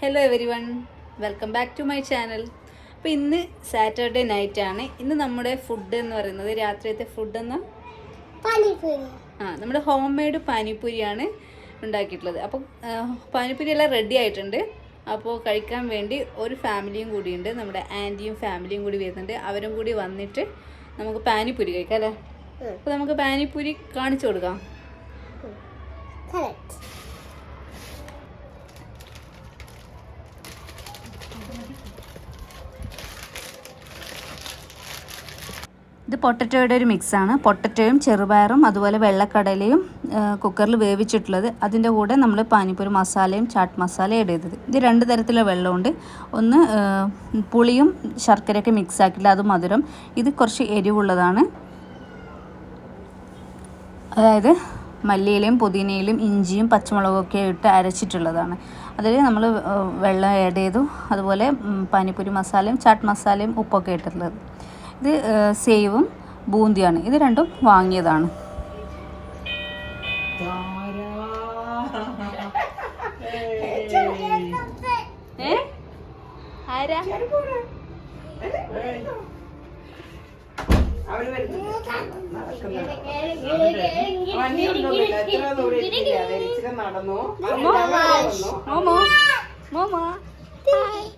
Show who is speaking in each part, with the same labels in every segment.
Speaker 1: Hello everyone welcome back to my channel അപ്പോൾ ഇന്ന് Saturday night ആണ്. ഇന്ന് നമ്മുടെ ഫുഡ് എന്ന് പറയുന്നത് രാത്രിയത്തെ ഫുഡ് എന്ന്?
Speaker 2: പാനിപൂരി
Speaker 1: ആ നമ്മുടെ ഹോം മെയ്ഡ് പാനിപ്പൂരിയാണ് ഉണ്ടാക്കിയിട്ടുള്ളത്. അപ്പോൾ പാനിപ്പൂരി എല്ലാം റെഡി ആയിട്ടുണ്ട്. അപ്പോൾ കഴിക്കാൻ വേണ്ടി ഒരു ഫാമിലിയും കൂടിയുണ്ട്. നമ്മുടെ ആന്റിയും ഫാമിലിയും കൂടി വരുന്നുണ്ട്. അവരും കൂടി വന്നിട്ട് നമുക്ക് പാനിപ്പൂരി കഴിക്കാം അല്ലേ. അപ്പോൾ നമുക്ക് പാനിപ്പൂരി കാണിച്ചു കൊടുക്കാം.
Speaker 2: കറക്റ്റ്
Speaker 1: ഇത് പൊട്ടറ്റോയുടെ ഒരു മിക്സാണ്. പൊട്ടറ്റോയും ചെറുപയറും അതുപോലെ വെള്ളക്കടലയും കുക്കറിൽ വേവിച്ചിട്ടുള്ളത്. അതിന്റെ കൂടെ നമ്മൾ പാനിപ്പൂരി മസാലയും ചാട്ട് മസാലയും ആഡ് ചെയ്തത്. ഇത് രണ്ട് തരത്തിലുള്ള വെള്ളമുണ്ട്. ഒന്ന് പുളിയും ശർക്കരയൊക്കെ മിക്സ് ആക്കില്ല അത് മധുരം. ഇത് കുറച്ച് എരിവുള്ളതാണ്. അതായത് മല്ലിയിലയും പുതിനയിലും ഇഞ്ചിയും പച്ചമുളകൊക്കെ ഇട്ട് അരച്ചിട്ടുള്ളതാണ്. അതിൽ നമ്മൾ വെള്ളം ആഡ് ചെയ്തു. അതുപോലെ പാനിപ്പൂരി മസാലയും ചാട്ട് മസാലയും ഉപ്പൊക്കെ ഇട്ടിട്ടുള്ളത്. ഇത് സേവും ബൂന്തിയാണ്. ഇത് രണ്ടും വാങ്ങിയതാണ്.
Speaker 3: നടന്നു
Speaker 1: മോമോ?
Speaker 3: അവർ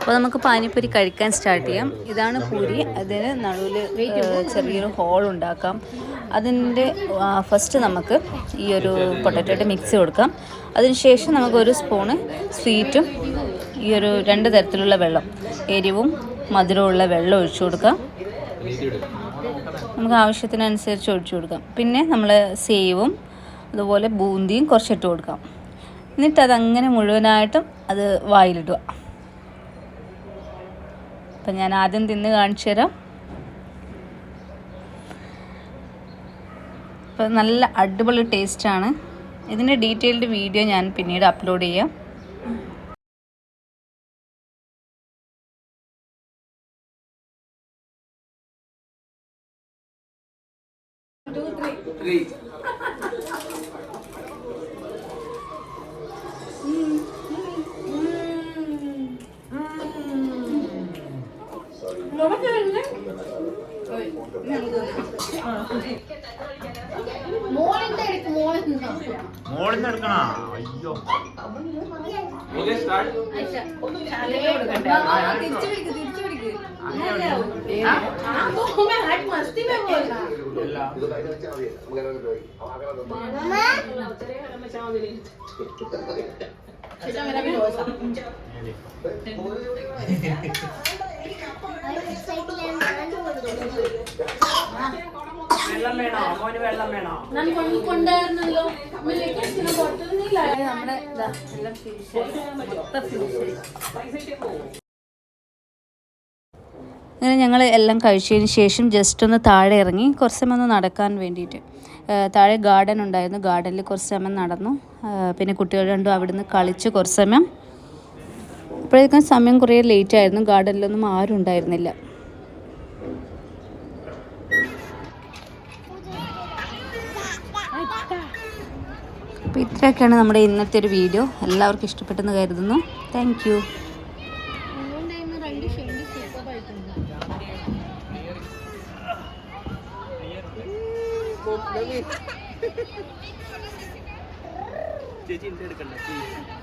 Speaker 1: അപ്പോൾ നമുക്ക് പാനിപ്പൂരി കഴിക്കാൻ സ്റ്റാർട്ട് ചെയ്യാം. ഇതാണ് പൂരി. അതിന് നടുവിൽ ചെറിയൊരു ഹോൾ ഉണ്ടാക്കാം. അതിന്റെ ഫസ്റ്റ് നമുക്ക് ഈ ഒരു പൊട്ടറ്റോയുടെ മിക്സ് കൊടുക്കാം. അതിനുശേഷം നമുക്ക് ഒരു സ്പൂണ് സ്വീറ്റും ഈ ഒരു രണ്ട് തരത്തിലുള്ള വെള്ളം എരിവും മധുരമുള്ള വെള്ളം ഒഴിച്ചു കൊടുക്കാം. നമുക്ക് ആവശ്യത്തിനനുസരിച്ച് ഒഴിച്ചു കൊടുക്കാം. പിന്നെ നമ്മൾ സേവും അതുപോലെ ബൂന്തിയും കുറച്ചിട്ട് കൊടുക്കാം. എന്നിട്ട് അതങ്ങനെ മുഴുവനായിട്ടും അത് വായിലിടുക. അപ്പം ഞാൻ ആദ്യം തിന്ന് കാണിച്ചു തരാം. അപ്പം നല്ല അടിപൊളി ടേസ്റ്റാണ്. ഇതിന്റെ ഡീറ്റെയിൽഡ് വീഡിയോ ഞാൻ പിന്നീട് അപ്ലോഡ് ചെയ്യാം.
Speaker 2: മോളിന്റെ എടുക്ക് മോളിന്ന്
Speaker 4: മോളിന്ന് എടുക്കണ? അയ്യോ.
Speaker 3: വെള്ളം വേണോ? മോന് വെള്ളം വേണോ?
Speaker 1: നമ്മുടെ ഇതാ, എല്ലാം. അങ്ങനെ ഞങ്ങൾ എല്ലാം കഴിച്ചതിന് ശേഷം ജസ്റ്റ് ഒന്ന് താഴെ ഇറങ്ങി കുറച്ച് സമയം ഒന്ന് നടക്കാൻ വേണ്ടിയിട്ട്. താഴെ ഗാർഡൻ ഉണ്ടായിരുന്നു. ഗാർഡനിൽ കുറച്ച് സമയം നടന്നു. പിന്നെ കുട്ടികൾ രണ്ടും അവിടെ നിന്ന് കളിച്ച് കുറച്ച് സമയം. അപ്പോഴേക്കും സമയം കുറേ ലേറ്റ് ആയിരുന്നു. ഗാർഡനിലൊന്നും ആരും ഉണ്ടായിരുന്നില്ല. അപ്പോൾ ഇത്രയൊക്കെയാണ് നമ്മുടെ ഇന്നത്തെ ഒരു വീഡിയോ. എല്ലാവർക്കും ഇഷ്ടപ്പെട്ടെന്ന് കരുതുന്നു. താങ്ക് യു
Speaker 4: ചേച്ചി എടുക്കണ്ട